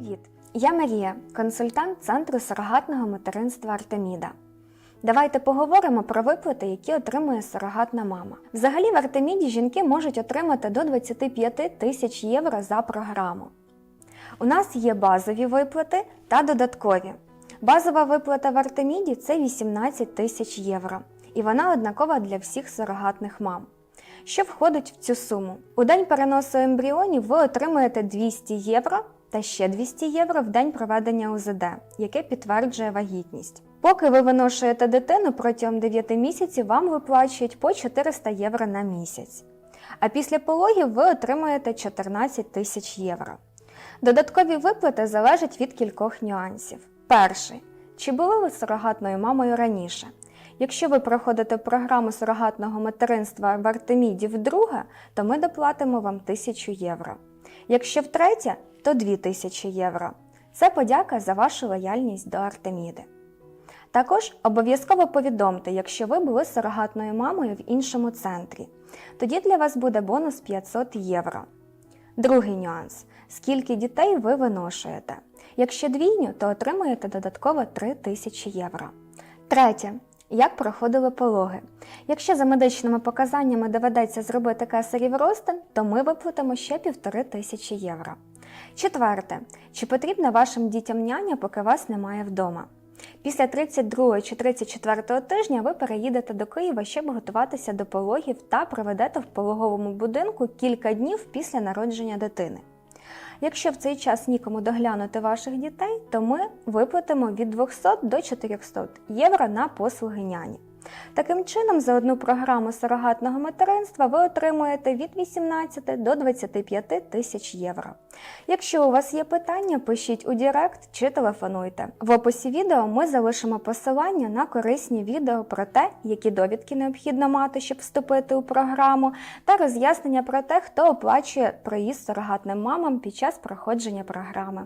Привіт! Я Марія, консультант Центру сурогатного материнства Артеміда. Давайте поговоримо про виплати, які отримує сурогатна мама. Взагалі в Артеміді жінки можуть отримати до 25 тисяч євро за програму. У нас є базові виплати та додаткові. Базова виплата в Артеміді це 18 тисяч євро, і вона однакова для всіх сурогатних мам. Що входить в цю суму? У день переносу ембріонів ви отримуєте 200 євро та ще 200 євро в день проведення УЗД, яке підтверджує вагітність. Поки ви виношуєте дитину протягом 9 місяців, вам виплачують по 400 євро на місяць. А після пологів ви отримуєте 14 тисяч євро. Додаткові виплати залежать від кількох нюансів. Перший. Чи були ви сурогатною мамою раніше? Якщо ви проходите програму сурогатного материнства в Артеміді вдруге, то ми доплатимо вам 1000 євро. Якщо втретє, то 2000 євро. Це подяка за вашу лояльність до Артеміди. Також обов'язково повідомте, якщо ви були сурогатною мамою в іншому центрі. Тоді для вас буде бонус 500 євро. Другий нюанс: скільки дітей ви виношуєте. Якщо двійню, то отримуєте додатково 3000 євро. Третє. Як проходили пологи? Якщо за медичними показаннями доведеться зробити кесарів розтин, то ми виплатимо ще півтори тисячі євро. Четверте. Чи потрібна вашим дітям няня, поки вас немає вдома? Після 32 чи 34 тижня ви переїдете до Києва, щоб готуватися до пологів та проведете в пологовому будинку кілька днів після народження дитини. Якщо в цей час нікому доглянути ваших дітей, то ми виплатимо від 200 до 400 євро на послуги няні. Таким чином, за одну програму сурогатного материнства ви отримуєте від 18 до 25 тисяч євро. Якщо у вас є питання, пишіть у Директ чи телефонуйте. В описі відео ми залишимо посилання на корисні відео про те, які довідки необхідно мати, щоб вступити у програму, та роз'яснення про те, хто оплачує проїзд сурогатним мамам під час проходження програми.